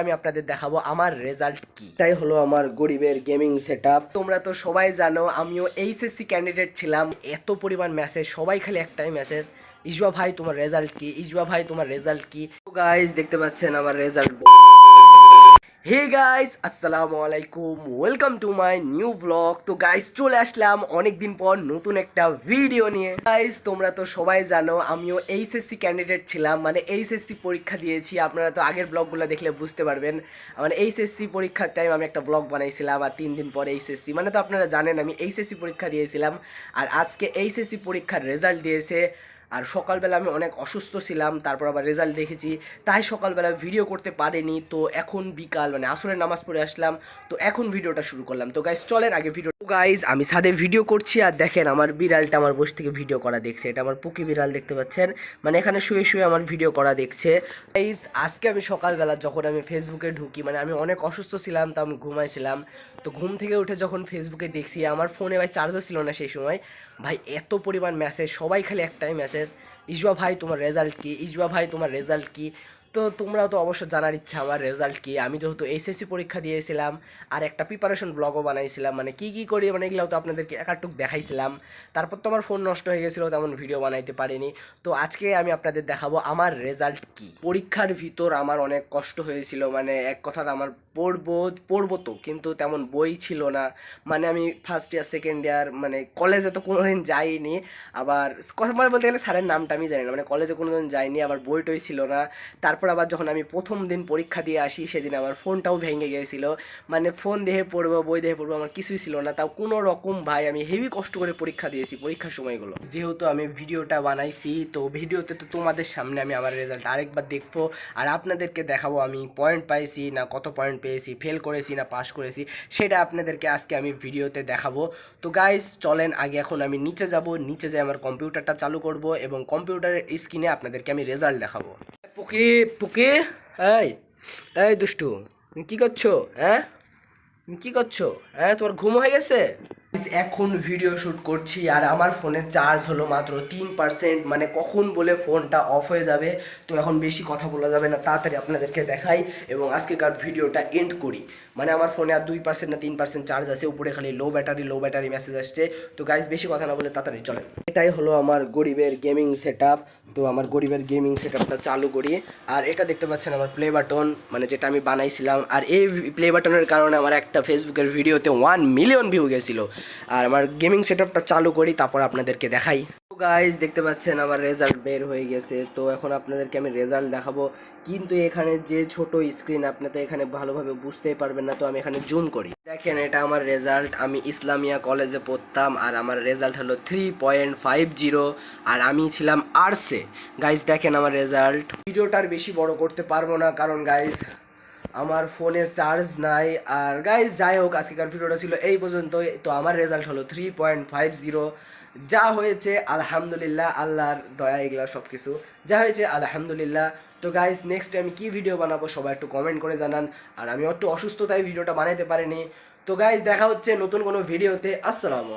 আমি আপনাদের দেখাবো আমার রেজাল্ট কি? তাই হলো আমার গরিবের গেমিং সেট তোমরা তো সবাই জানো আমিও এইচএসসি ক্যান্ডিডেট ছিলাম। এত পরিমাণ মেসেজ সবাই খালি একটাই মেসেজ ইসবা ভাই তোমার রেজাল্ট কি? ইসবা ভাই তোমার রেজাল্ট কি? গাইজ দেখতে পাচ্ছেন আমার রেজাল্ট হে গাইস আসসালামু আলাইকুম। Welcome to my new blog তো গাইস চলে আসলাম অনেক দিন পর নতুন একটা ভিডিও নিয়ে। গাইস তোমরা তো সবাই জানো, আমিও এইচএসসি ক্যান্ডিডেট ছিলাম। মানে এইচএসসি পরীক্ষা দিয়েছি। আপনারা তো আগের ব্লগগুলো দেখলে বুঝতে পারবেন। মানে এইচএসসি পরীক্ষার টাইম আমি একটা ব্লগ বানাইছিলাম আর তিন দিন পরে এইচএসসি। মানে তো আপনারা জানেন, আমি এইচএসসি পরীক্ষা দিয়েছিলাম। আর আজকে এইচএসসি পরীক্ষার রেজাল্ট দিয়েছে আর সকালবেলা আমি অনেক অসুস্থ ছিলাম, তারপর আবার রেজাল্ট দেখেছি, তাই সকালবেলা ভিডিও করতে পারিনি। তো এখন বিকাল মানে আসরের নামাজ পড়ে আসলাম, তো এখন ভিডিওটা শুরু করলাম। তো গাইজ চলেন আগে ভিডিও গাইজ আমি ছাদে ভিডিও করছি আর দেখেন আমার বিড়ালটা আমার বসে থেকে ভিডিও করা দেখছে। এটা আমার পুকি বিড়াল দেখতে পাচ্ছেন। মানে এখানে শুয়ে শুয়ে আমার ভিডিও করা দেখছে। গাইজ আজকে আমি সকালবেলা যখন আমি ফেসবুকে ঢুকি মানে আমি অনেক অসুস্থ ছিলাম, তো আমি ঘুমাইছিলাম। তো ঘুম থেকে উঠে যখন ফেসবুকে দেখছি, আমার ফোনে ভাই চার্জও ছিল না সেই সময়। ভাই, এত পরিমাণ মেসেজ সবাই খালি একটাই মেসেজ ইসবা ভাই, তোমার রেজাল্ট কি? ইসবা ভাই, তোমার রেজাল্ট কি? তো তোমরাও তো অবশ্য জানার ইচ্ছা, আমার রেজাল্ট কি? আমি যেহেতু এসএসসি পরীক্ষা দিয়েছিলাম, আর একটা প্রিপারেশন ব্লগও বানাইছিলাম মানে কি কি করি মানে এগুলো তো আপনাদেরকে একাটুক দেখাইছিলাম। তারপর তো আমার ফোন নষ্ট হয়ে গেছিল, তেমন ভিডিও বানাইতে পারিনি। তো আজকে আমি আপনাদের দেখাবো আমার রেজাল্ট কি? পরীক্ষার ভিতর আমার অনেক কষ্ট হয়েছিল মানে এক কথাতে আমার পড়ব পড়ব তো, কিন্তু তেমন বই ছিল না। মানে আমি ফার্স্ট ইয়ার সেকেন্ড ইয়ার মানে কলেজে তো কোনোদিন যাইনি। আবার, কথা বলতে গেলে স্যারের নামটা আমি জানি না মানে কলেজে কোনোদিন যাইনি, আবার বই টই ছিল না। তারপর আবার যখন আমি প্রথম দিন পরীক্ষা দিয়ে আসি, সেদিন আমার ফোনটাও ভেঙে গিয়েছিল। মানে ফোন দেখে পড়ব, বই দেখে পড়ব, আমার কিছুই ছিল না। তাও কোনো রকম ভাই আমি হেভি কষ্ট করে পরীক্ষা দিয়েছি, পরীক্ষার সময়গুলো। যেহেতু আমি ভিডিওটা বানাইছি, তো ভিডিওতে তো তোমাদের সামনে আমি আমার রেজাল্ট আরেকবার দেখব। আর আপনাদেরকে দেখাবো আমি পয়েন্ট পাইছি না কত পয়েন্ট পেয়েছি ফেল করেছি না পাস করেছি, সেটা আপনাদেরকে আজকে আমি ভিডিওতে দেখাবো। তো গাইস চলেন আগে এখন আমি নিচে যাব। নিচে যাই আমার কম্পিউটারটা চালু করব এবং কম্পিউটারের স্ক্রিনে আপনাদেরকে আমি রেজাল্ট দেখাবো। পুকি পুকি? এই এই দুষ্টু, কি করছ? হ্যাঁ? কি করছ? হ্যাঁ তোমার ঘুম হয়ে গেছে? এখন ভিডিও শ্যুট করছি আর আমার ফোনের চার্জ হলো মাত্র তিন পার্সেন্ট মানে কখন বলে ফোনটা অফ হয়ে যাবে, তো এখন বেশি কথা বলা যাবে না, তাড়াতাড়ি আপনাদেরকে দেখাই এবং আজকেকার ভিডিওটা এন্ড করি। মানে আমার ফোনে আর দুই পার্সেন্ট না তিন পার্সেন্ট চার্জ আছে, উপরে খালি low battery low battery message আসছে। তো গাইজ বেশি কথা না বলে তাড়াতাড়ি চলে এটাই হলো আমার গরিবের গেমিং সেট তো আমার গরিবের গেমিং সেট চালু করি। আর এটা দেখতে পাচ্ছেন আমার প্লে বাটন মানে যেটা আমি বানাইছিলাম। আর এই প্লে বাটনের কারণে আমার একটা ফেসবুকের ভিডিওতে ওয়ান মিলিয়ন ভিউ গেছিল। আর আমার গেমিং সেট চালু করি, তারপর আপনাদেরকে দেখাই। গাইজ দেখতে পাচ্ছেন আমার রেজাল্ট বের হয়ে গেছে। তো এখন আপনাদেরকে আমি রেজাল্ট দেখাবো। কিন্তু এখানে যে ছোট স্ক্রিন আপনি তো এখানে ভালোভাবে বুঝতেই পারবেন না, তো আমি এখানে জুম করি। দেখেন, এটা আমার রেজাল্ট আমি ইসলামিয়া কলেজে পড়তাম, আর আমার রেজাল্ট হলো থ্রি পয়েন্ট ফাইভ জিরো আর আমি ছিলাম আর্টসে গাইজ দেখেন আমার রেজাল্ট ভিডিওটা আর বেশি বড় করতে পারব না, কারণ গাইজ আমার ফোনে চার্জ নাই। আর গাইজ যাই হোক, আজকেকার ভিডিওটা ছিল এই পর্যন্তই। তো আমার রেজাল্ট হলো থ্রি পয়েন্ট ফাইভ জিরো যা হয়েছে, আলহামদুলিল্লাহ, আল্লাহর দয়া, এগুলো সব কিছু যা হয়েছে, আলহামদুলিল্লাহ। তো গাইজ নেক্সট আমি কী ভিডিও বানাবো, সবাই একটু কমেন্ট করে জানান। আর আমি একটু অসুস্থতায় ভিডিওটা বানাইতে পারিনি। তো গাইজ দেখা হচ্ছে নতুন কোনো ভিডিওতে আসসালামু আলাইকুম।